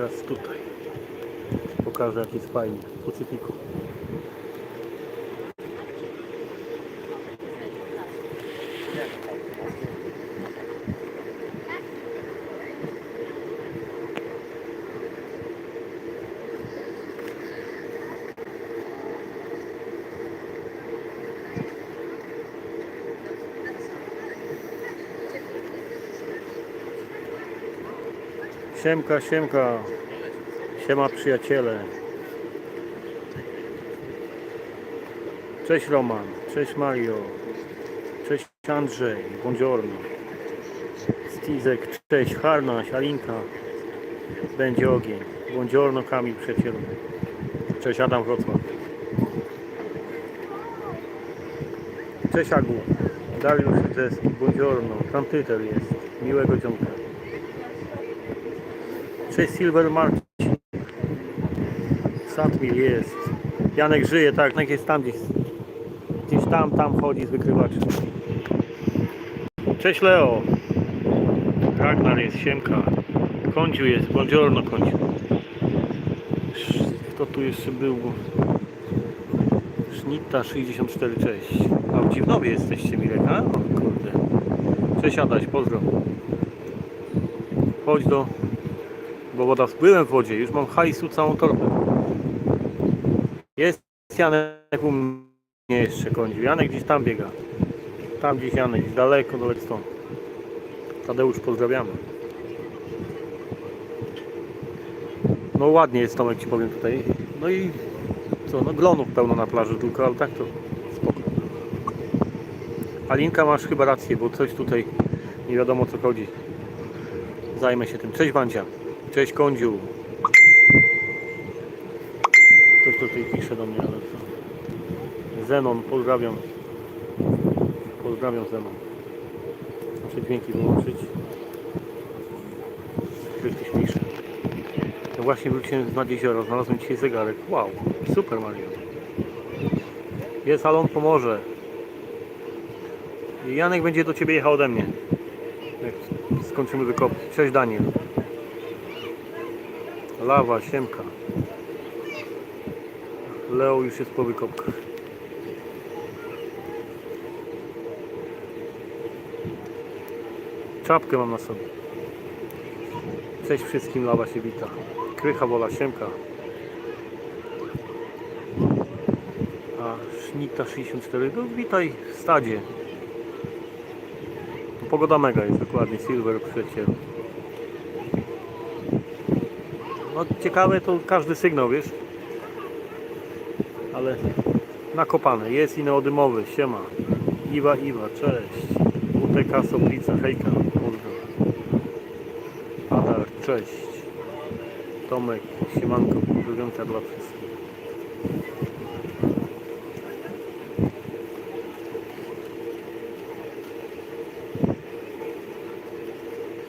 teraz tutaj. Pokażę jak jest fajnie w Pacyfiku. Siemka, siemka. Siema przyjaciele. Cześć Roman, cześć Mario, cześć Andrzej, buongiorno. Stizek, cześć Harnaś, Alinka. Będzie ogień. Buongiorno Kamil przyjacielu. Cześć Adam Wrocław. Cześć Agu. Dariusz Rydzeski, buongiorno. Tam tytel jest. Miłego dzionka. Cześć Silver Marcin. Satmil jest. Janek żyje, tak, Janek jest tam gdzieś. Gdzieś tam, tam chodzi z wykrywaczem. Cześć Leo. Ragnar jest, Siemka. Kądziu jest, buongiorno Kądziu. Kto tu jeszcze był? Sznitta 64, cześć. A w Dziwnowie jesteście, Mirek, a? O kurde. Cześć Adaś, pozdro. Chodź do bo woda, byłem w wodzie, już mam hajsu całą torbę. Jest Janek u mnie jeszcze kądził. Janek gdzieś tam biega. Tam gdzieś Janek, gdzieś daleko, daleko stąd. Tadeusz, pozdrawiamy. No ładnie jest Tomek, ci powiem tutaj. No i co, no glonów pełno na plaży tylko, ale tak to spoko. Alinka, masz chyba rację, bo coś tutaj nie wiadomo co chodzi. Zajmę się tym. Cześć Wancia. Cześć Kądziu. Ktoś tutaj pisze do mnie, ale co? Zenon, pozdrawiam. Pozdrawiam Zenon. Muszę dźwięki wyłączyć. Ktoś coś pisze. No właśnie wróciłem z nad jeziora, znalazłem dzisiaj zegarek. Wow, super Mario. Jest, ale on pomoże. Janek będzie do Ciebie jechał ode mnie. Jak skończymy wykop. Cześć Daniel. Lawa, siemka. Leo już jest po wykopkach. Czapkę mam na sobie. Cześć wszystkim, lawa się wita. Krycha wola, siemka. A Sznita 64, no witaj w stadzie. Pogoda mega jest dokładnie, Silver przyjaciel. No ciekawe to każdy sygnał, wiesz? Ale nakopane. Jest i neodymowy, siema. Iwa, Iwa, cześć. UTK Soplica, hejka, pozdro. Adar, cześć. Tomek, siemanko, pozdrowionka dla wszystkich.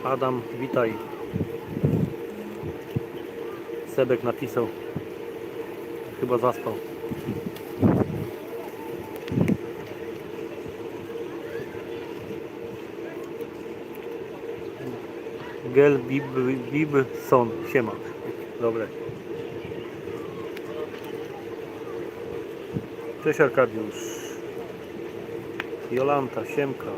Adam, witaj. Sebek napisał. Chyba zaspał. Gel Bib, Bibson. Siema. Dobre. Cześć Arkadiusz. Jolanta, Siemka.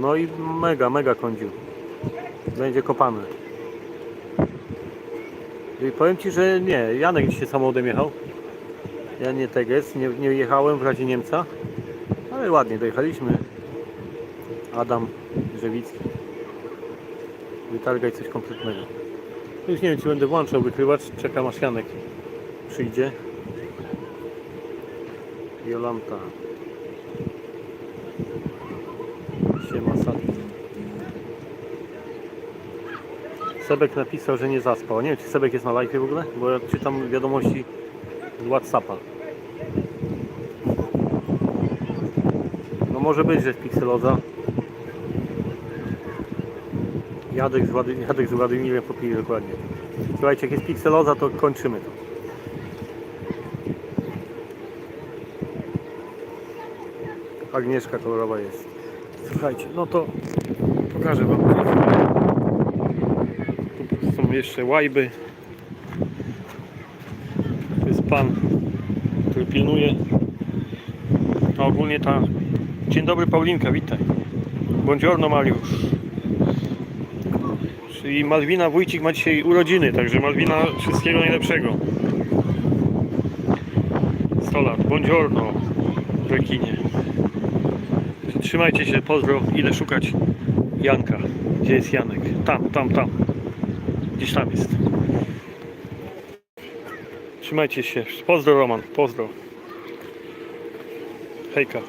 No i mega, mega kądziu. Będzie kopany. I powiem Ci, że nie, Janek dzisiaj samochodem jechał. Ja nie teges, nie, nie jechałem w razie Niemca. Ale ładnie dojechaliśmy. Adam Drzewicki. Wytargaj coś kompletnego. Już nie wiem, czy będę włączał wykrywacz. Czekam aż Janek przyjdzie. Jolanta. się. Sebek napisał, że nie zaspał. Nie wiem, czy Sebek jest na live w ogóle, bo ja czytam wiadomości z Whatsappa. No może być, że jest pikseloza. Jadek z, Włady, Jadek z Władimirem popili dokładnie. Słuchajcie, jak jest pikseloza, to kończymy to. Agnieszka Kolorowa jest. Słuchajcie, no to pokażę wam. Tu są jeszcze łajby. To jest pan, który pilnuje. A ogólnie ta... Dzień dobry Paulinka, witaj. Buongiorno Mariusz. Czyli Malwina Wójcik ma dzisiaj urodziny, także Malwina wszystkiego najlepszego. 100 lat. Buongiorno, rekinie. Trzymajcie się, pozdro. Idę szukać Janka. Gdzie jest Janek? Tam, tam, tam. Gdzieś tam jest. Trzymajcie się. Pozdro Roman, pozdro. Hejka.